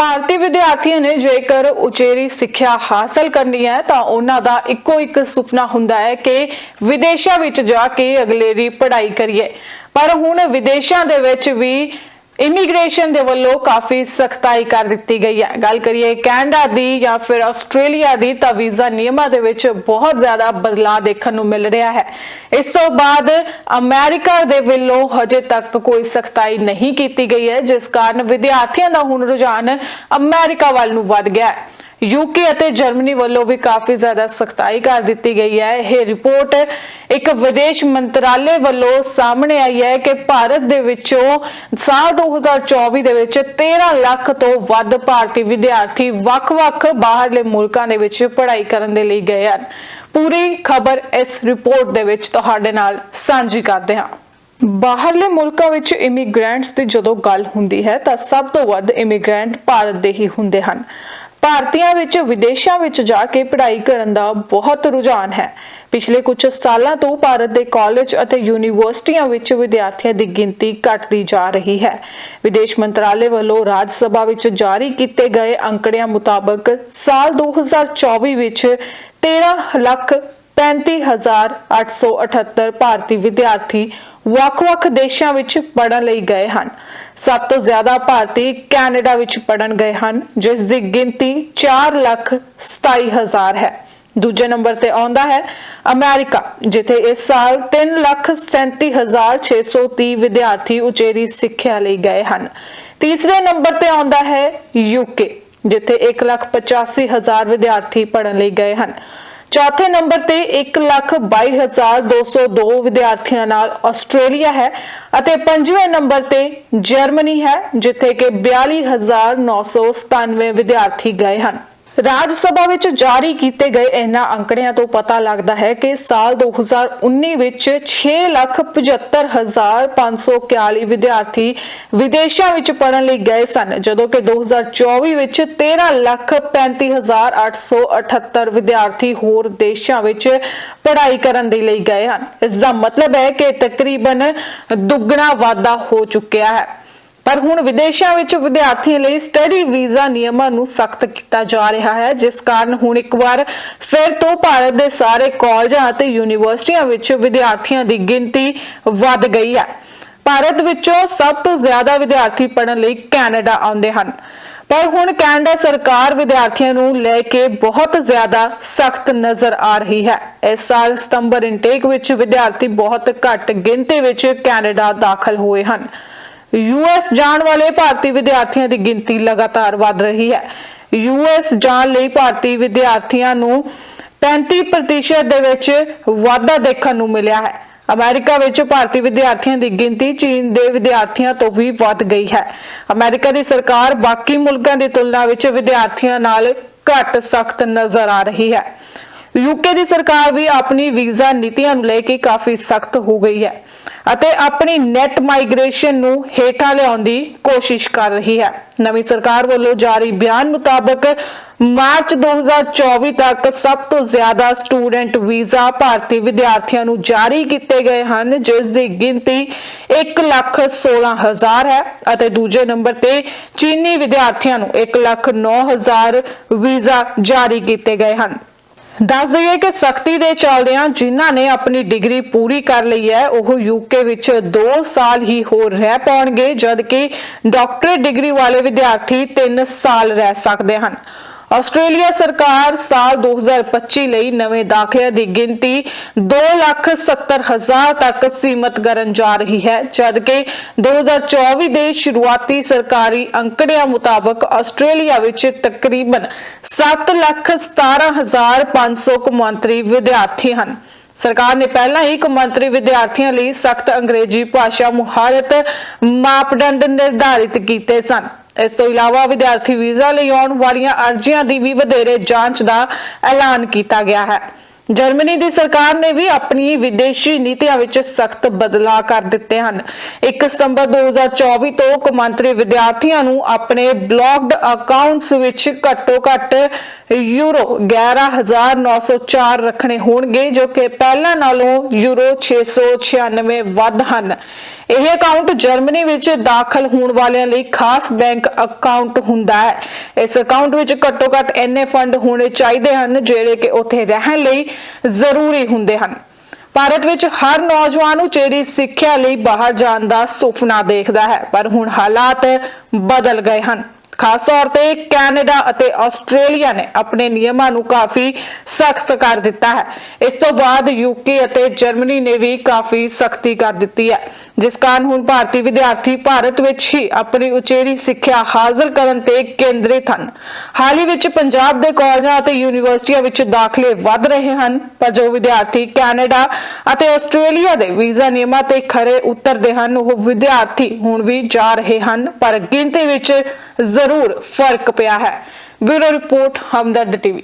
ਭਾਰਤੀ ਵਿਦਿਆਰਥੀਆਂ ਨੇ ਜੇਕਰ ਉਚੇਰੀ ਸਿੱਖਿਆ ਹਾਸਲ ਕਰਨੀ ਹੈ ਤਾਂ ਉਹਨਾਂ ਦਾ ਇੱਕੋ ਇੱਕ ਸੁਪਨਾ ਹੁੰਦਾ ਹੈ ਕਿ ਵਿਦੇਸ਼ਾਂ ਵਿੱਚ ਜਾ ਕੇ ਅਗਲੇਰੀ ਪੜ੍ਹਾਈ ਕਰੀਏ। ਪਰ ਹੁਣ ਵਿਦੇਸ਼ਾਂ ਦੇ ਵਿੱਚ ਵੀ ਇਮੀਗ੍ਰੇਸ਼ਨ ਦੇ ਵੱਲੋਂ ਕਾਫੀ ਸਖਤਾਈ ਕਰ ਦਿੱਤੀ ਗਈ ਹੈ। ਗੱਲ ਕਰੀਏ ਕੈਨੇਡਾ ਦੀ ਜਾਂ ਫਿਰ ਆਸਟ੍ਰੇਲੀਆ ਦੀ, ਤਾਂ ਵੀਜ਼ਾ ਨਿਯਮਾਂ ਦੇ ਵਿੱਚ ਬਹੁਤ ਜ਼ਿਆਦਾ ਬਦਲਾਅ ਦੇਖਣ ਨੂੰ ਮਿਲ ਰਿਹਾ ਹੈ। ਇਸ ਤੋਂ ਬਾਅਦ ਅਮਰੀਕਾ ਦੇ ਵੱਲੋਂ ਹਜੇ ਤੱਕ ਕੋਈ ਸਖਤਾਈ ਨਹੀਂ ਕੀਤੀ ਗਈ ਹੈ, ਜਿਸ ਕਾਰਨ ਵਿਦਿਆਰਥੀਆਂ ਦਾ ਹੁਣ ਰੁਝਾਨ ਅਮਰੀਕਾ ਵੱਲ ਨੂੰ ਵੱਧ ਗਿਆ ਹੈ। ਯੂਕੇ ਅਤੇ ਜਰਮਨੀ ਵੱਲੋਂ ਵੀ ਕਾਫੀ ਜ਼ਿਆਦਾ ਸਖਤਾਈ ਕਰ ਦਿੱਤੀ ਗਈ ਹੈ। ਇਹ ਰਿਪੋਰਟ ਇੱਕ ਵਿਦੇਸ਼ ਮੰਤਰਾਲੇ ਵੱਲੋਂ ਸਾਹਮਣੇ ਆਈ ਹੈ ਕਿ ਭਾਰਤ ਦੇ ਵਿੱਚੋਂ ਸਾਲ 2024 ਦੇ ਵਿੱਚ 13 ਲੱਖ ਤੋਂ ਵੱਧ ਭਾਰਤੀ ਵਿਦਿਆਰਥੀ ਵੱਖ-ਵੱਖ ਬਾਹਰਲੇ ਮੁਲਕਾਂ ਦੇ ਵਿੱਚ ਪੜ੍ਹਾਈ ਕਰਨ ਦੇ ਲਈ ਗਏ ਹਨ। ਪੂਰੀ ਖਬਰ ਇਸ ਰਿਪੋਰਟ ਦੇ ਵਿੱਚ ਤੁਹਾਡੇ ਨਾਲ ਸਾਂਝੀ ਕਰਦੇ ਹਾਂ। ਬਾਹਰਲੇ ਮੁਲਕਾਂ ਵਿੱਚ ਇਮੀਗ੍ਰੈਂਟਸ ਦੀ ਜਦੋਂ ਗੱਲ ਹੁੰਦੀ ਹੈ ਤਾਂ ਸਭ ਤੋਂ ਵੱਧ ਇਮੀਗ੍ਰੈਂਟ ਭਾਰਤ ਦੇ ਹੀ ਹੁੰਦੇ ਹਨ। ਭਾਰਤੀਆਂ ਵਿੱਚ, ਵਿਦੇਸ਼ਾਂ ਵਿੱਚ ਜਾ ਕੇ ਪੜ੍ਹਾਈ ਕਰਨ ਦਾ ਬਹੁਤ ਰੁਝਾਨ ਹੈ। ਪਿਛਲੇ ਕੁਝ ਸਾਲਾਂ ਤੋਂ ਭਾਰਤ ਦੇ ਕਾਲਜ ਅਤੇ ਯੂਨੀਵਰਸਿਟੀਆਂ ਵਿੱਚ ਵਿਦਿਆਰਥੀਆਂ ਦੀ ਗਿਣਤੀ ਘਟਦੀ ਜਾ ਰਹੀ ਹੈ। ਵਿਦੇਸ਼ ਮੰਤਰਾਲੇ ਵੱਲੋਂ ਰਾਜ ਸਭਾ ਵਿੱਚ ਜਾਰੀ ਕੀਤੇ ਗਏ ਅੰਕੜਿਆਂ ਮੁਤਾਬਕ ਸਾਲ 2024 ਵਿੱਚ 13 ਲੱਖ 35878 ਭਾਰਤੀ ਵਿਦਿਆਰਥੀ ਵੱਖ-ਵੱਖ ਦੇਸ਼ਾਂ ਵਿੱਚ ਪੜ੍ਹਨ ਲਈ ਗਏ ਹਨ। ਸਭ ਤੋਂ ਜ਼ਿਆਦਾ ਭਾਰਤੀ ਕੈਨੇਡਾ ਵਿੱਚ ਪੜ੍ਹਨ ਗਏ ਹਨ, ਜਿਸ ਦੀ ਗਿਣਤੀ 4 ਲੱਖ 27000 ਹੈ। ਦੂਜੇ ਨੰਬਰ ਤੇ ਆਉਂਦਾ ਹੈ ਅਮਰੀਕਾ, ਜਿੱਥੇ ਇਸ ਸਾਲ 3 ਲੱਖ 37630 ਵਿਦਿਆਰਥੀ ਉਚੇਰੀ ਸਿੱਖਿਆ ਲਈ ਗਏ ਹਨ। ਤੀਸਰੇ ਨੰਬਰ ਤੇ ਆਉਂਦਾ ਹੈ ਯੂਕੇ ਜਿੱਥੇ 1 ਲੱਖ 85000 ਵਿਦਿਆਰਥੀ ਪੜ੍ਹਨ ਲਈ ਗਏ ਹਨ। ਚੌਥੇ ਨੰਬਰ ਤੇ 122202 ਵਿਦਿਆਰਥੀਆਂ ਨਾਲ ਆਸਟ੍ਰੇਲੀਆ ਹੈ ਅਤੇ ਪੰਜਵੇਂ ਨੰਬਰ ਤੇ ਜਰਮਨੀ ਹੈ, ਜਿੱਥੇ ਕਿ 42997 ਵਿਦਿਆਰਥੀ ਗਏ ਹਨ। ਰਾਜ ਸਭਾ ਵਿੱਚ ਜਾਰੀ ਕੀਤੇ ਗਏ ਇਹਨਾਂ ਅੰਕੜਿਆਂ ਤੋਂ ਪਤਾ ਲੱਗਦਾ ਹੈ ਕਿ ਸਾਲ 2019 ਵਿੱਚ 6,75,541 ਵਿਦਿਆਰਥੀ ਵਿਦੇਸ਼ਾਂ ਵਿੱਚ ਪੜ੍ਹਨ ਲਈ ਗਏ ਸਨ ਜਦੋਂ ਕਿ 2024 ਵਿੱਚ 13,35,878 ਵਿਦਿਆਰਥੀ ਹੋਰ ਦੇਸ਼ਾਂ ਵਿੱਚ ਪੜ੍ਹਾਈ ਕਰਨ ਦੇ ਲਈ ਗਏ ਹਨ। ਇਸ ਦਾ ਮਤਲਬ ਹੈ ਕਿ ਤਕਰੀਬਨ ਦੁੱਗਣਾ ਵਾਧਾ ਹੋ ਚੁੱਕਿਆ ਹੈ। ਪਰ ਹੁਣ ਵਿਦੇਸ਼ਾਂ ਵਿੱਚ ਵਿਦਿਆਰਥੀਆਂ ਲਈ ਸਟੱਡੀ ਵੀਜ਼ਾ ਨਿਯਮਾਂ ਨੂੰ ਸਖਤ ਕੀਤਾ ਜਾ ਰਿਹਾ ਹੈ, ਜਿਸ ਕਾਰਨ ਹੁਣ ਇੱਕ ਵਾਰ ਫਿਰ ਤੋਂ ਭਾਰਤ ਦੇ ਸਾਰੇ ਕਾਲਜਾਂ ਅਤੇ ਯੂਨੀਵਰਸਿਟੀਆਂ ਵਿੱਚ ਵਿਦਿਆਰਥੀਆਂ ਦੀ ਗਿਣਤੀ ਵੱਧ ਗਈ ਹੈ। ਭਾਰਤ ਵਿੱਚੋਂ ਸਭ ਤੋਂ ਜ਼ਿਆਦਾ ਵਿਦਿਆਰਥੀ ਪੜ੍ਹਨ ਲਈ ਕੈਨੇਡਾ ਆਉਂਦੇ ਹਨ। ਪਰ ਹੁਣ ਕੈਨੇਡਾ ਸਰਕਾਰ ਵਿਦਿਆਰਥੀਆਂ ਨੂੰ ਲੈ ਕੇ ਬਹੁਤ ਜ਼ਿਆਦਾ ਸਖਤ ਨਜ਼ਰ ਆ ਰਹੀ ਹੈ। ਇਸ ਸਾਲ ਸਤੰਬਰ ਇਨਟੇਕ ਵਿੱਚ ਵਿਦਿਆਰਥੀ ਬਹੁਤ ਘੱਟ ਗਿਣਤੀ ਵਿੱਚ ਕੈਨੇਡਾ ਦਾਖਲ ਹੋਏ ਹਨ। ਯੂਐਸ ਜਾਣ ਵਾਲੇ ਭਾਰਤੀ ਵਿਦਿਆਰਥੀਆਂ ਦੀ ਗਿਣਤੀ ਲਗਾਤਾਰ ਵਧ ਰਹੀ ਹੈ। ਯੂਐਸ ਜਾਣ ਲਈ ਭਾਰਤੀ ਵਿਦਿਆਰਥੀਆਂ ਨੂੰ 35% ਦੇ ਵਿੱਚ ਵਾਧਾ ਦੇਖਣ ਨੂੰ ਮਿਲਿਆ ਹੈ। ਅਮਰੀਕਾ ਵਿੱਚ ਭਾਰਤੀ ਵਿਦਿਆਰਥੀਆਂ ਦੀ ਗਿਣਤੀ ਚੀਨ ਦੇ ਵਿਦਿਆਰਥੀਆਂ ਤੋਂ ਵੀ ਵੱਧ ਗਈ ਹੈ। ਅਮਰੀਕਾ ਦੀ ਸਰਕਾਰ ਬਾਕੀ ਮੁਲਕਾਂ ਦੀ ਤੁਲਨਾ ਵਿੱਚ ਵਿਦਿਆਰਥੀਆਂ ਨਾਲ ਘੱਟ ਸਖਤ ਨਜ਼ਰ ਆ ਰਹੀ ਹੈ। ਯੂਕੇ ਦੀ ਸਰਕਾਰ ਵੀ ਆਪਣੀ ਵੀਜ਼ਾ ਨੀਤੀਆਂ ਨੂੰ ਲੈ ਕੇ ਕਾਫੀ ਸਖਤ ਹੋ ਗਈ ਹੈ ਅਤੇ ਆਪਣੀ ਨੈਟ ਮਾਈਗ੍ਰੇਸ਼ਨ ਨੂੰ ਹੇਠਾਂ ਲਿਆਉਣ ਦੀ ਕੋਸ਼ਿਸ਼ ਕਰ ਰਹੀ ਹੈ। ਨਵੀਂ ਸਰਕਾਰ ਵੱਲੋਂ ਜਾਰੀ ਬਿਆਨ ਮੁਤਾਬਕ ਮਾਰਚ 2024 ਤੱਕ ਸਭ ਤੋਂ ਜ਼ਿਆਦਾ ਸਟੂਡੈਂਟ ਵੀਜ਼ਾ ਭਾਰਤੀ ਵਿਦਿਆਰਥੀਆਂ ਨੂੰ ਜਾਰੀ ਕੀਤੇ ਗਏ ਹਨ, ਜਿਸ ਦੀ ਗਿਣਤੀ 116000 ਹੈ ਅਤੇ ਦੂਜੇ ਨੰਬਰ ਤੇ ਚੀਨੀ ਵਿਦਿਆਰਥੀਆਂ ਨੂੰ 109000 ਵੀਜ਼ਾ ਜਾਰੀ ਕੀਤੇ ਗਏ ਹਨ। ਦੱਸ ਦਈਏ ਕਿ ਸਖਤੀ ਦੇ ਚੱਲਦਿਆਂ ਜਿਨ੍ਹਾਂ ਨੇ ਆਪਣੀ ਡਿਗਰੀ ਪੂਰੀ ਕਰ ਲਈ ਹੈ, ਉਹ ਯੂਕੇ ਵਿੱਚ 2 ਸਾਲ ਹੀ ਹੋਰ ਰਹਿ ਪਾਉਣਗੇ, ਜਦਕਿ ਡਾਕਟਰੇਟ ਡਿਗਰੀ ਵਾਲੇ ਵਿਦਿਆਰਥੀ 3 ਸਾਲ ਰਹਿ ਸਕਦੇ ਹਨ। ਆਸਟ੍ਰੇਲੀਆ ਸਰਕਾਰ ਸਾਲ 2025 ਲਈ ਨਵੇਂ ਦਾਖਲਿਆਂ ਦੀ ਗਿਣਤੀ 2,70,000 ਤੱਕ ਸੀਮਤ ਕਰਨ ਜਾ ਰਹੀ ਹੈ ਜਦਕਿ 2024 ਦੇ ਸ਼ੁਰੂਆਤੀ ਸਰਕਾਰੀ ਅੰਕੜਿਆਂ ਮੁਤਾਬਕ ਆਸਟ੍ਰੇਲੀਆ ਵਿੱਚ ਤਕਰੀਬਨ 7,17,500 ਕੌਮਾਂਤਰੀ ਵਿਦਿਆਰਥੀ ਹਨ। ਸਰਕਾਰ ਨੇ ਪਹਿਲਾਂ ਹੀ ਕੌਮਾਂਤਰੀ ਵਿਦਿਆਰਥੀਆਂ ਲਈ ਸਖਤ ਅੰਗਰੇਜ਼ੀ ਭਾਸ਼ਾ ਮੁਹਾਰਤ ਮਾਪਦੰਡ ਨਿਰਧਾਰਿਤ ਕੀਤੇ ਸਨ। ਇਸ ਤੋਂ ਇਲਾਵਾ ਵਿਦਿਆਰਥੀ ਵੀਜ਼ਾ ਲਈ ਆਉਣ ਵਾਲੀਆਂ ਅਰਜ਼ੀਆਂ ਦੀ ਵੀ ਵਧੇਰੇ ਜਾਂਚ ਦਾ ਐਲਾਨ ਕੀਤਾ ਗਿਆ ਹੈ। ਜਰਮਨੀ ਦੀ ਸਰਕਾਰ ਨੇ ਵੀ ਆਪਣੀ ਵਿਦੇਸ਼ੀ ਨੀਤੀਆਂ ਵਿੱਚ ਸਖਤ ਬਦਲਾਅ ਕਰ ਦਿੱਤੇ ਹਨ। 1 ਸਤੰਬਰ 2024 ਤੋਂ ਕੌਮਾਂਤਰੀ ਵਿਦਿਆਰਥੀਆਂ ਨੂੰ ਆਪਣੇ ਬਲੌਕਡ ਅਕਾਊਂਟਸ ਵਿੱਚ ਘੱਟੋ-ਘੱਟ ਯੂਰੋ 11904 ਰੱਖਣੇ ਹੋਣਗੇ, ਜੋ ਕਿ ਪਹਿਲਾਂ ਨਾਲੋਂ ਯੂਰੋ 696 ਵੱਧ ਹਨ। ਇਹ ਅਕਾਊਂਟ ਜਰਮਨੀ ਵਿੱਚ ਦਾਖਲ ਹੋਣ ਵਾਲਿਆਂ ਲਈ ਖਾਸ ਬੈਂਕ ਅਕਾਊਂਟ ਹੁੰਦਾ ਹੈ। ਇਸ ਅਕਾਊਂਟ ਵਿੱਚ ਘੱਟੋ-ਘੱਟ ਇੰਨੇ ਫੰਡ ਹੋਣੇ ਚਾਹੀਦੇ ਹਨ ਜਿਹੜੇ ਕਿ ਉੱਥੇ ਰਹਿਣ ਲਈ ਜ਼ਰੂਰੀ ਹੁੰਦੇ ਹਨ। ਭਾਰਤ ਵਿੱਚ ਹਰ ਨੌਜਵਾਨ ਉਚੇਰੀ ਸਿੱਖਿਆ ਲਈ ਬਾਹਰ ਜਾਣ ਦਾ ਸੁਪਨਾ ਦੇਖਦਾ ਹੈ, ਪਰ ਹੁਣ ਹਾਲਾਤ ਬਦਲ ਗਏ ਹਨ। ਖਾਸ ਤੌਰ ਤੇ ਕੈਨੇਡਾ ਅਤੇ ਆਸਟ੍ਰੇਲੀਆ ਨੇ ਆਪਣੇ ਨਿਯਮਾਂ ਨੂੰ ਕਾਫੀ ਸਖਤ ਕਰ ਦਿੱਤਾ ਹੈ। ਇਸ ਤੋਂ ਬਾਅਦ ਯੂਕੇ ਅਤੇ ਜਰਮਨੀ ਨੇ ਵੀ ਕਾਫੀ ਸਖਤੀ ਕਰ ਦਿੱਤੀ ਹੈ। ਜਿਸ ਕਾਰਨ ਹੁਣ ਭਾਰਤੀ ਵਿਦਿਆਰਥੀ ਭਾਰਤ ਵਿੱਚ ਹੀ ਆਪਣੀ ਉਚੇਰੀ ਸਿੱਖਿਆ ਹਾਸਲ ਕਰਨ ਤੇ ਕੇਂਦਰਿਤ ਹਨ। ਹਾਲ ਹੀ ਵਿੱਚ ਪੰਜਾਬ ਦੇ ਕਾਲਜਾਂ ਅਤੇ ਯੂਨੀਵਰਸਿਟੀਆਂ ਵਿੱਚ ਦਾਖਲੇ ਵੱਧ ਰਹੇ ਹਨ, ਪਰ ਜੋ ਵਿਦਿਆਰਥੀ ਕੈਨੇਡਾ ਅਤੇ ਆਸਟ੍ਰੇਲੀਆ ਦੇ ਵੀਜ਼ਾ ਨਿਯਮਾਂ ਤੇ ਖਰੇ ਉਤਰਦੇ ਹਨ, ਉਹ ਵਿਦਿਆਰਥੀ ਹੁਣ ਵੀ ਜਾ ਰਹੇ ਹਨ, ਪਰ ਗਿਣਤੀ ਵਿੱਚ ਜ਼ਰੂਰ ਫ਼ਰਕ ਪਿਆ ਹੈ। Bureau report Hamdard TV.